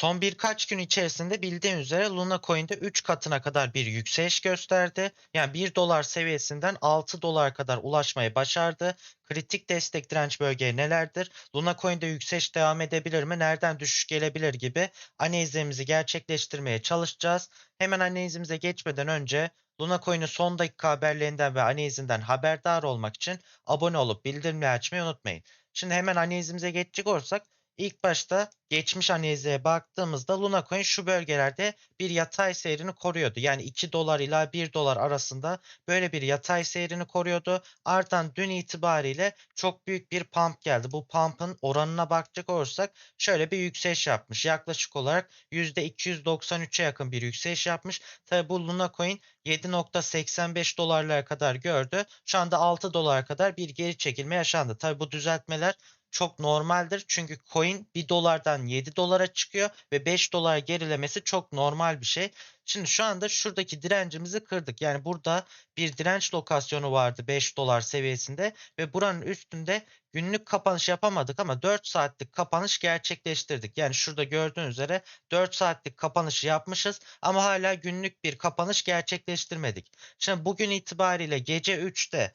Son birkaç gün içerisinde bildiğin üzere Luna Coin'de 3 katına kadar bir yükseliş gösterdi. Yani 1 dolar seviyesinden 6 dolar kadar ulaşmayı başardı. Kritik destek direnç bölgeleri nelerdir? Luna Coin'de yükseliş devam edebilir mi? Nereden düşüş gelebilir gibi analizlerimizi gerçekleştirmeye çalışacağız. Hemen analizimize geçmeden önce Luna Coin'in son dakika haberlerinden ve analizinden haberdar olmak için abone olup bildirimleri açmayı unutmayın. Şimdi hemen analizimize geçecek olursak ilk başta geçmiş analize baktığımızda Luna Coin şu bölgelerde bir yatay seyrini koruyordu. Yani 2 dolar ila 1 dolar arasında böyle bir yatay seyrini koruyordu. Ardından dün itibariyle çok büyük bir pump geldi. Bu pump'ın oranına bakacak olursak şöyle bir yükseliş yapmış. Yaklaşık olarak %293'e yakın bir yükseliş yapmış. Tabi bu Luna Coin 7.85 dolarlara kadar gördü. Şu anda 6 dolara kadar bir geri çekilme yaşandı. Tabi bu düzeltmeler çok normaldir. Çünkü coin 1 dolardan 7 dolara çıkıyor ve 5 dolara gerilemesi çok normal bir şey. Şimdi şu anda şuradaki direncimizi kırdık. Yani burada bir direnç lokasyonu vardı 5 dolar seviyesinde ve buranın üstünde günlük kapanış yapamadık ama 4 saatlik kapanış gerçekleştirdik. Yani şurada gördüğünüz üzere 4 saatlik kapanışı yapmışız ama hala günlük bir kapanış gerçekleştirmedik. Şimdi bugün itibariyle gece 3'te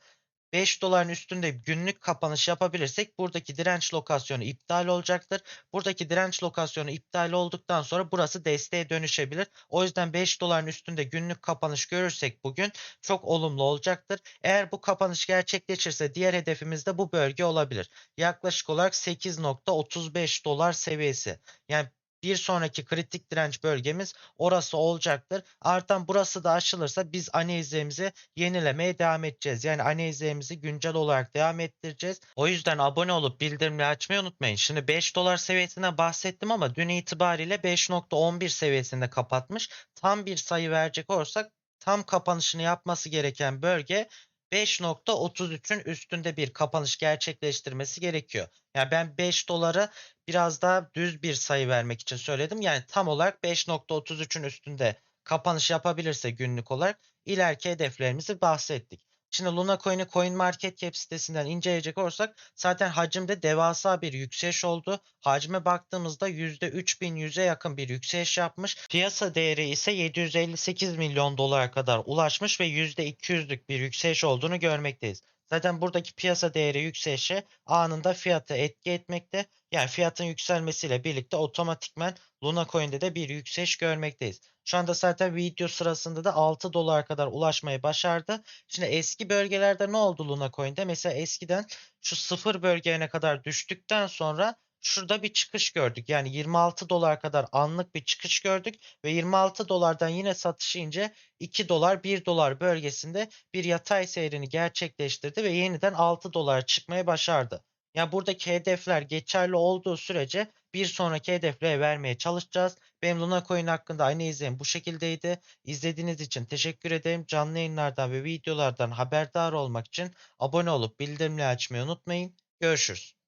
5 doların üstünde günlük kapanış yapabilirsek buradaki direnç lokasyonu iptal olacaktır. Buradaki direnç lokasyonu iptal olduktan sonra burası desteğe dönüşebilir. O yüzden 5 doların üstünde günlük kapanış görürsek bugün çok olumlu olacaktır. Eğer bu kapanış gerçekleşirse diğer hedefimiz de bu bölge olabilir. Yaklaşık olarak 8.35 dolar seviyesi. Yani bir sonraki kritik direnç bölgemiz orası olacaktır. Artan burası da aşılırsa biz analizlerimizi yenilemeye devam edeceğiz. Yani analizlerimizi güncel olarak devam ettireceğiz. O yüzden abone olup bildirimleri açmayı unutmayın. Şimdi 5 dolar seviyesinden bahsettim ama dün itibariyle 5.11 seviyesinde kapatmış. Tam bir sayı verecek olursak tam kapanışını yapması gereken bölge 5.33'ün üstünde bir kapanış gerçekleştirmesi gerekiyor. Yani ben 5 doları biraz daha düz bir sayı vermek için söyledim. Yani tam olarak 5.33'ün üstünde kapanış yapabilirse günlük olarak ileriki hedeflerimizi bahsettik. Şimdi Luna Coin'i CoinMarketCap sitesinden inceleyecek olursak zaten hacimde devasa bir yükseliş oldu. Hacme baktığımızda %3100'e yakın bir yükseliş yapmış. Piyasa değeri ise 758 milyon dolara kadar ulaşmış ve %200'lük bir yükseliş olduğunu görmekteyiz. Zaten buradaki piyasa değeri yükselişi anında fiyatı etki etmekte. Yani fiyatın yükselmesiyle birlikte otomatikmen Luna Coin'de de bir yükseliş görmekteyiz. Şu anda zaten video sırasında da 6 dolar kadar ulaşmayı başardı. Şimdi eski bölgelerde ne oldu Luna Coin'de? Mesela eskiden şu sıfır bölgeye kadar düştükten sonra şurada bir çıkış gördük. Yani 26 dolar kadar anlık bir çıkış gördük ve 26 dolardan yine satışı ince 2 dolar 1 dolar bölgesinde bir yatay seyrini gerçekleştirdi ve yeniden 6 dolar çıkmaya başardı. Yani buradaki hedefler geçerli olduğu sürece bir sonraki hedeflere vermeye çalışacağız. Benim Luna Coin hakkında aynı izlenim bu şekildeydi. İzlediğiniz için teşekkür ederim. Canlı yayınlardan ve videolardan haberdar olmak için abone olup bildirimleri açmayı unutmayın. Görüşürüz.